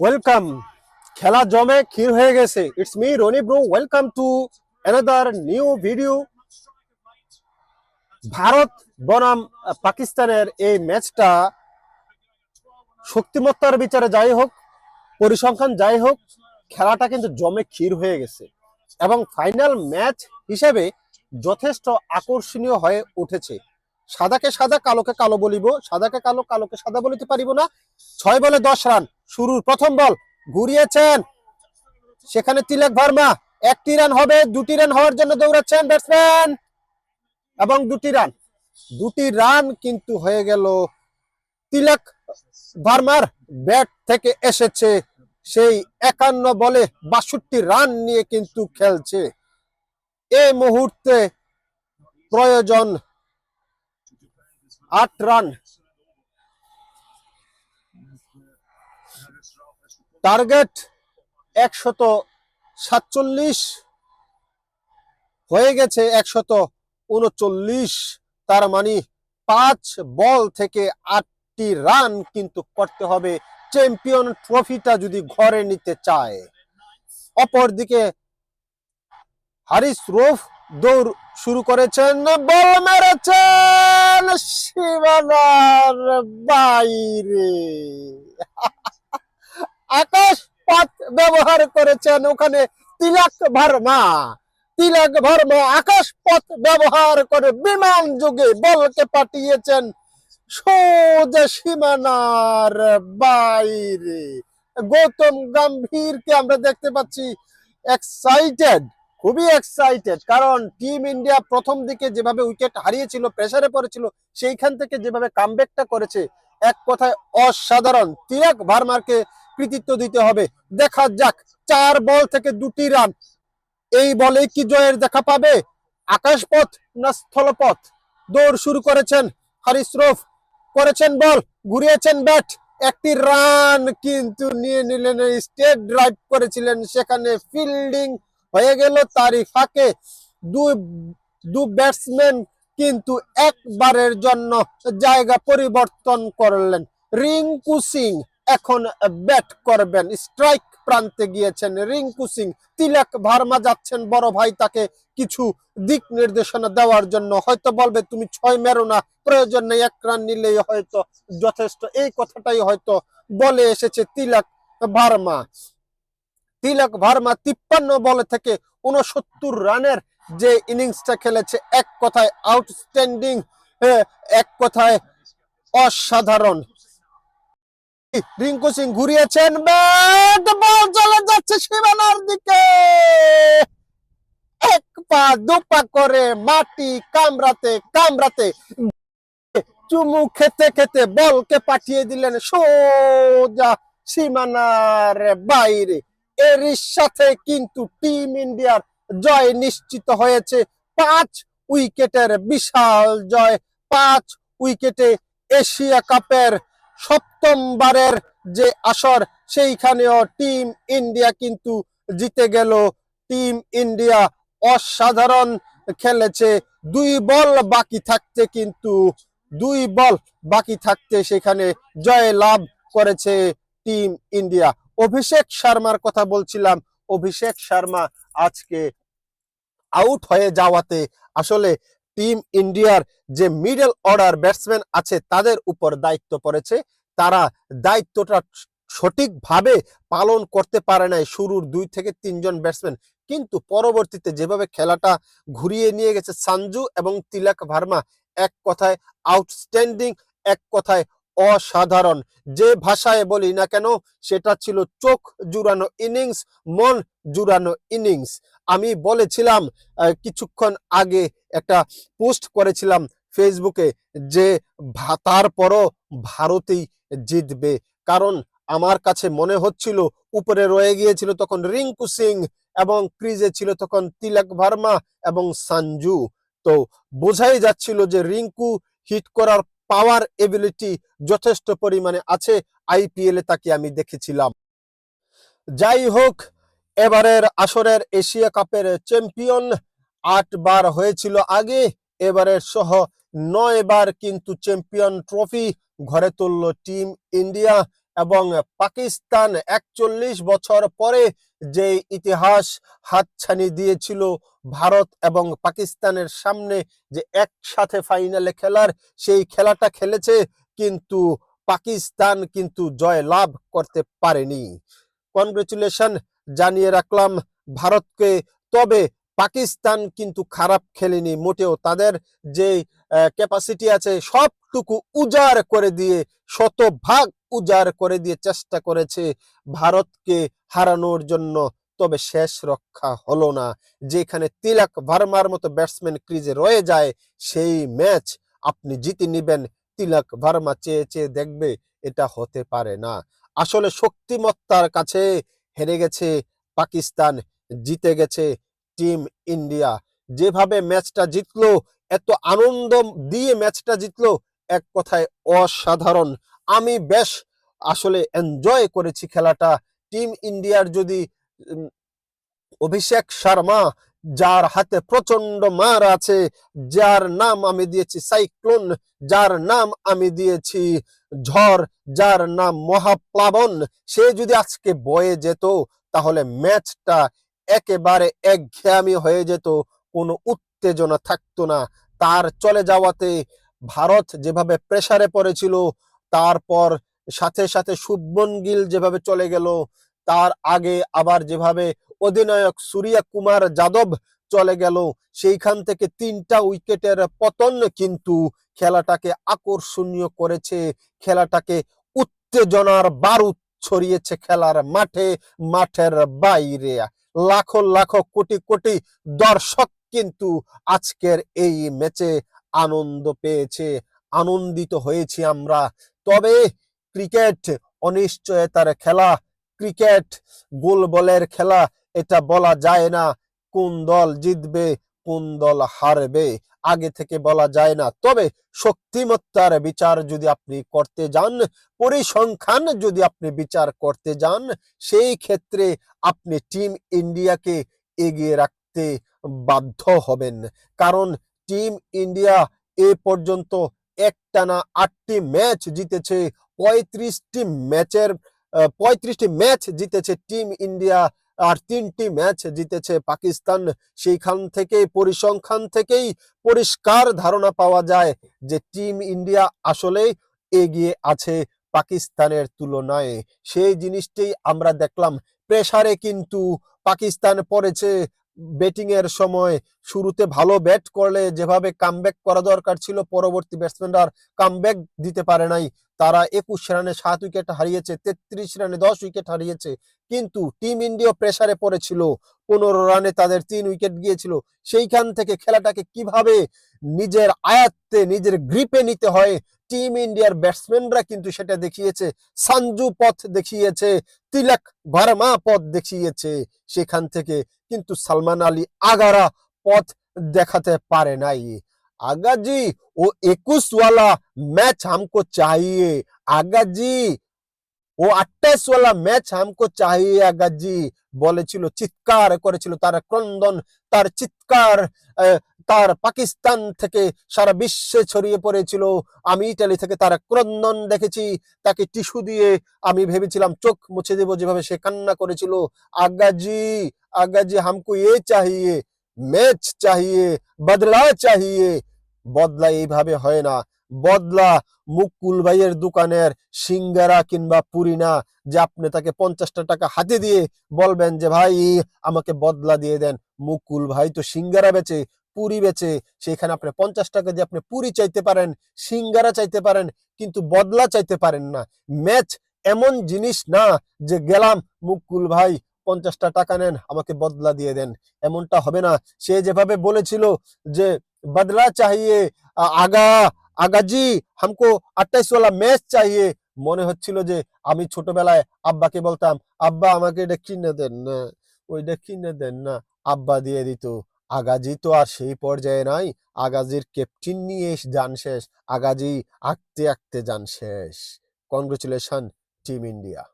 Welcome খেলা জমে ক্ষীর হয়ে গেছে। It's me Rony bro welcome to another new video Bharat বনাম পাকিস্তানের এই ম্যাচটা শক্তিমত্তার বিচারে যাই হোক, পরিসংখ্যান যাই হোক, খেলাটা কিন্তু জমে ক্ষীর হয়ে গেছে। এবং ফাইনাল ম্যাচ হিসেবে যথেষ্ট আকর্ষণীয় হয়ে উঠেছে। সাদাকে সাদা, কালোকে কালো বলিব। সাদাকে কালো, কালোকে সাদা বলিতে পারিব না। ছয় বলে দশ রান, শুরুর প্রথম বল ঘুরিয়েছেন সেখানে তিলক ভার্মা। একটি রান হবে, দুটি রান হওয়ার জন্য দৌড়াচ্ছেন ব্যাটসম্যান এবং দুটি রান দুটি রান কিন্তু হয়ে গেল তিলক ভার্মার ব্যাট থেকে এসেছে। সেই একান্ন বলে বাষট্টি রান নিয়ে কিন্তু খেলছে। এই মুহূর্তে প্রয়োজন আট রান। টার্গেট একশত সাতচল্লিশ, হয়ে গেছে একশত উনচল্লিশ। তার মানে পাঁচ বল থেকে আটটি রান কিন্তু করতে হবে। চ্যাম্পিয়ন ট্রফিটা যদি ঘরে নিতে চায়। অপরদিকে হারিস রুফ দৌড় শুরু করেছেন, বল মেরেছেন সীমানার বাইরে। আকাশ পথ ব্যবহার করেছেন ওখানে তিলক ভার্মা। তিলক ভার্মা আকাশ পথ ব্যবহার করে বিমান যুগে বলকে পাঠিয়েছেন, সোজা সীমানার বাইরে। গৌতম গম্ভীরকে আমরা দেখতে পাচ্ছি এক্সাইটেড খুবই এক্সাইটেড কারণ টিম ইন্ডিয়া প্রথম দিকে যেভাবে উইকেট হারিয়েছিল প্রেসারে পড়েছিল, সেইখান থেকে যেভাবে কামব্যাকটা করেছে, এক কথায় অসাধারণ। তিলক ভার্মারকে কৃতিত্ব দিতে হবে। দেখা যাক, চার বল থেকে দুটি রান। এই বলে কি জয়ের দেখা পাবে? আকাশপথ না স্থলপথ? দৌড় শুরু করেছেন হারিস করেছেন বল, ঘুরিয়েছেন ব্যাট। একটি রান কিন্তু নিয়ে নিলেন, স্টেট ড্রাইভ করেছিলেন সেখানে ফিল্ডিং হয়ে গেল তারই ফাঁকে। দুই দু ব্যাটসম্যান কিন্তু একবারের জন্য জায়গা পরিবর্তন করলেন। রিঙ্কু সিং এখন ব্যাট করবেন। স্ট্রাইক প্রান্তে গিয়েছেন রিঙ্কু সিং। তিলক ভার্মা যাচ্ছেন, বড় ভাই তাকে কিছু দিক নির্দেশনা দেওয়ার জন্য। হয়তো বলবে, তুমি ছয় মেরো না, প্রয়োজন নেই, এক রান নিলেই হয়তো যথেষ্ট। এই কথাটাই হয়তো বলে এসেছে তিলক ভার্মা। তিলক ভার্মা তিপ্পান্ন বল থেকে উনসত্তর রানের যে ইনিংসটা খেলেছে, এক কথায় আউটস্ট্যান্ডিং এক কথায় অসাধারণ। রিঙ্কু সিং ঘুরিয়েছেন, ব্যাট, বল চলে যাচ্ছে সীমানার দিকে। এক পা দুপা করে মাটি কামড়াতে কামড়াতে চুমু খেতে খেতে বলকে পাঠিয়ে দিলেন সোজা সীমানার বাইরে। এরই সাথে কিন্তু টিম ইন্ডিয়ার জয় নিশ্চিত হয়েছে। পাঁচ উইকেটের বিশাল জয়, পাঁচ উইকেটে এশিয়া কাপের সপ্তমবারের যে আসর, সেইখানেও টিম ইন্ডিয়া কিন্তু জিতে গেল। টিম ইন্ডিয়া অসাধারণ খেলেছে। দুই বল বাকি থাকতে কিন্তু, দুই বল বাকি থাকতে সেখানে জয় লাভ করেছে। টিম ইন্ডিয়া অভিষেক শর্মার কথা বলছিলাম। অভিষেক শর্মা আজকে আউট হয়ে যাওয়াতে আসলে টিম ইন্ডিয়ার যে মিডল অর্ডার ব্যাটসম্যান আছে, তাদের উপর দায়িত্ব পড়েছে। তারা দায়িত্বটা সঠিকভাবে পালন করতে পারে নাই শুরুর দুই থেকে তিনজন ব্যাটসম্যান কিন্তু পরবর্তীতে যেভাবে খেলাটা ঘুরিয়ে নিয়ে গেছে সানজু এবং তিলক ভার্মা এক কথায় আউটস্ট্যান্ডিং এক কথায় অসাধারণ। যে ভাষায় বলি না কেন, সেটা ছিল চোখ জুড়ানো ইনিংস মন জুড়ানো ইনিংস আমি বলেছিলাম কিছুক্ষণ আগে একটা পোস্ট করেছিলাম ফেসবুকে যে তারপরও ভারতেই জিতবে। কারণ আমার কাছে মনে হচ্ছিল, উপরে রয়ে গিয়েছিল তখন রিঙ্কু সিং এবং ক্রিজে ছিল তখন তিলক ভার্মা এবং সঞ্জু। তো বোঝাই যাচ্ছিল যে রিঙ্কু হিট করার পাওয়ার এবিলিটি যথেষ্ট পরিমাণে আছে। আইপিএল তাকে আমি দেখেছিলাম। যাই হোক, এবারের আসরের এশিয়া কাপের চ্যাম্পিয়ন আটবার হয়েছিল আগে, এবারের সহ নয় বার কিন্তু চ্যাম্পিয়ন ট্রফি ঘরে তুলল টিম ইন্ডিয়া এবং পাকিস্তান একচল্লিশ বছর পরে যে ইতিহাস হাতছানি দিয়েছিল ভারত এবং পাকিস্তানের সামনে যে একসাথে ফাইনালে খেলার, সেই খেলাটা খেলেছে কিন্তু পাকিস্তান কিন্তু জয় লাভ করতে পারেনি। কনগ্রেচুলেশন জানিয়ে রাখলাম ভারতকে, তবে পাকিস্তান কিন্তু খারাপ খেলেনি, মোটেও তাদের যে ক্যাপাসিটি আছে সবটুকু উজাড় করে দিয়ে শতভাগ উজাড় করে দিয়ে চেষ্টা করেছে ভারতকে হারানোর জন্য। তবে শেষ রক্ষা হলো না। যেখানে তিলক ভার্মার মতো ব্যাটসম্যান ক্রিজে রয়ে যায়, সেই ম্যাচ আপনি জিতে নিবেন। তিলক ভার্মা চেয়ে চেয়ে দেখবে এটা হতে পারে না। আসলে শক্তিমত্তার কাছে হেরে গেছে পাকিস্তান, জিতে গেছে টিম ইন্ডিয়া। যেভাবে ম্যাচটা জিতলো, এত আনন্দ দিয়ে ম্যাচটা জিতলো, এক কথায় অসাধারণ। আমি বেশ আসলে এনজয় করেছি খেলাটা। টিম ইন্ডিয়ার যদি অভিষেক শর্মা, যার হাতে প্রচণ্ড মার আছে, যার নাম আমি দিয়েছি সাইক্লোন যার নাম আমি দিয়েছি ঝড়, যার নাম মহাপ্লাবন, সে যদি আজকে বয়ে যেত, তাহলে ম্যাচটা একেবারে একঘেয়ামি হয়ে যেত, কোনো উত্তেজনা থাকতো না। তার চলে যাওয়াতে ভারত যেভাবে প্রেসারে পড়েছিল তারপর সাথে সাথে শুভমন গিল যেভাবে চলে গেল, তার আগে আবার যেভাবে অধিনায়ক সূর্যা কুমার যাদব চলে গেল, সেইখান থেকে তিনটা উইকেটের পতন কিন্তু খেলাটাকে আকর্ষণীয় করেছে, খেলাটাকে উত্তেজনার বারুদ ছড়িয়েছে খেলার মাঠে, মাঠের বাইরে। লাখো লাখো কোটি কোটি দর্শক কিন্তু আজকের এই ম্যাচে আনন্দ পেয়েছে, আনন্দিত হয়েছি আমরা। তবে ক্রিকেট অনিশ্চয়তার খেলা। ক্রিকেট গোল বলের খেলা, এটা বলা যায় না কোন দল জিতবে, কোন দল হারবে, আগে থেকে বলা যায় না। তবে শক্তিমত্তার বিচার যদি আপনি করতে যান, পরিসংখ্যান যদি আপনি বিচার করতে যান, সেই ক্ষেত্রে আপনি টিম ইন্ডিয়াকে এগিয়ে রাখতে বাধ্য হবেন। কারণ টিম ইন্ডিয়া এ পর্যন্ত একটানা আটটি ম্যাচ জিতেছে, পঁয়ত্রিশটি ম্যাচের পঁয়ত্রিশটি ম্যাচ জিতেছে টিম ইন্ডিয়া আর তিনটি ম্যাচ জিতেছে পাকিস্তান। সেইখান থেকে পরিসংখ্যান থেকেই পরিষ্কার ধারণা পাওয়া যায় যে টিম ইন্ডিয়া আসলে এগিয়ে আছে পাকিস্তানের তুলনায়। সেই জিনিসটাই আমরা দেখলাম। প্রেসারে কিন্তু পাকিস্তান পড়েছে ব্যাটিং এর সময় শুরুতে ভালো ব্যাট করলে যেভাবে কামব্যাক করা দরকার ছিল, পরবর্তী ব্যাটসম্যানরা কামব্যাক দিতে পারে নাই। তারা একুশ রানে সাত উইকেট হারিয়েছে, তেত্রিশ রানে দশ উইকেট হারিয়েছে। কিন্তু টিম ইন্ডিয়া প্রেসারে পড়েছিল, পনেরো রানে তাদের তিন উইকেট গিয়েছিল। সেইখান থেকে খেলাটাকে কীভাবে নিজের আয়াত্তে, নিজের গ্রিপে নিতে হয়, টিম ইন্ডিয়ার ব্যাটসম্যানরা কিন্তু সেটা দেখিয়েছে, সাঞ্জু পথ দেখিয়েছে, তিলক ভার্মা পথ দেখিয়েছে সেখান থেকে। কিন্তু সালমান আলী আগারা পথ দেখাতে পারে নাই। आगा जी वो इक्कीस वाला मैच हमको चाहिए आगा जी ও আটাইশ ওয়ালা ম্যাচ হামকো চাহিয়ে আগাজি বলেছিল চিৎকার করেছিল তার ক্রন্দন তার চিৎকার আহ, তার পাকিস্তান থেকে সারা বিশ্বে ছড়িয়ে পড়েছিল আমি ইটালি থেকে তার ক্রন্দন দেখেছি তাকে টিস্যু দিয়ে আমি ভেবেছিলাম চোখ মুছে দেব যেভাবে সে কান্না করেছিল আগাজি আগাজি হামকো এ চাহিয়ে ম্যাচ চাহিয়ে বদলা চাহিয়ে বদলা এইভাবে হয় না। বদলা মুকুল ভাইয়ের দোকানের সিঙ্গারা কিংবা পুরি না যে আপনি তাকে পঞ্চাশটা টাকা হাতে দিয়ে বলবেন যে, ভাই, আমাকে বদলা দিয়ে দেন। মুকুল ভাই তো সিঙ্গারা বেচে, পুরি বেচে, সেখানে আপনি পঞ্চাশ টাকা দিয়ে আপনি পুরি চাইতে পারেন, সিঙ্গারা চাইতে পারেন, কিন্তু বদলা চাইতে পারেন না। ম্যাচ এমন জিনিস না যে, গেলাম, মুকুল ভাই, পঞ্চাশটা টাকা নেন, আমাকে বদলা দিয়ে দেন। এমনটা হবে না। সে যেভাবে বলেছিল যে চাহিয়ে আ- আগা আগাজি হামকো আটাইশ ওয়ালা ম্যাচ চাইয়ে মনে হচ্ছিল যে আমি ছোটবেলায় আব্বাকে বলতাম, আব্বা, আমাকে এটা কিনে দেন না, ওইটা কিনে দেন না। আব্বা দিয়ে দিত আগাজি তো আর সেই পর্যায়ে নাই আগাজির ক্যাপ্টেন নিয়ে যান শেষ। আগাজি আঁকতে আঁকতে যান শেষ। Congratulation team India